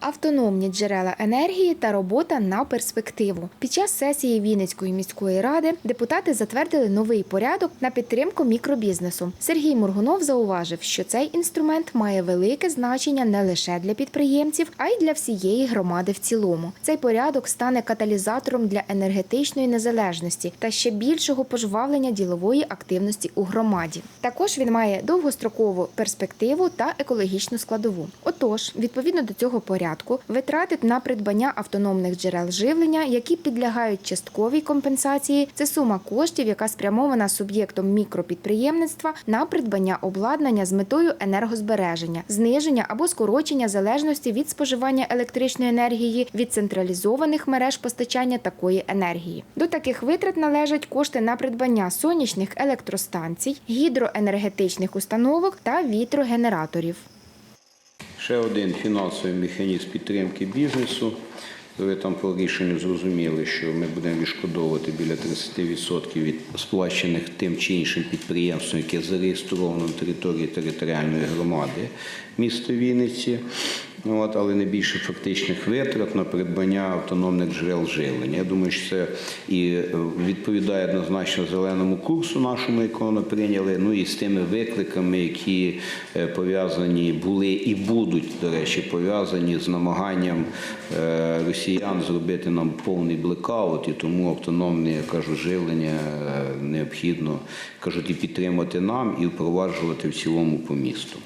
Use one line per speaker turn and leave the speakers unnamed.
Автономні джерела енергії та робота на перспективу. Під час сесії Вінницької міської ради депутати затвердили новий порядок на підтримку мікробізнесу. Сергій Моргунов зауважив, що цей інструмент має велике значення не лише для підприємців, а й для всієї громади в цілому. Цей порядок стане каталізатором для енергетичної незалежності та ще більшого пожвавлення ділової активності у громаді. Також він має довгострокову перспективу та екологічну складову. Отож, відповідно до цього порядку, витрати на придбання автономних джерел живлення, які підлягають частковій компенсації, це сума коштів, яка спрямована суб'єктом мікропідприємництва на придбання обладнання з метою енергозбереження, зниження або скорочення залежності від споживання електричної енергії від централізованих мереж постачання такої енергії. До таких витрат належать кошти на придбання сонячних електростанцій, гідроенергетичних установок та вітрогенераторів.
Ще один фінансовий механізм підтримки бізнесу. Ви там по рішенню зрозуміли, що ми будемо відшкодовувати біля 30% від сплачених тим чи іншим підприємством, яке зареєстровано на території територіальної громади міста Вінниці. От, але не більше фактичних витрат на придбання автономних джерел живлення. Я думаю, що це і е, відповідає однозначно зеленому курсу нашому, якого ми прийняли, ну і з тими викликами, які е, пов'язані були і будуть, до речі, пов'язані з намаганням е, росіян зробити нам повний блекаут, і тому автономне, я кажу, живлення необхідно кажуть і підтримати нам, і впроваджувати в цілому по місту.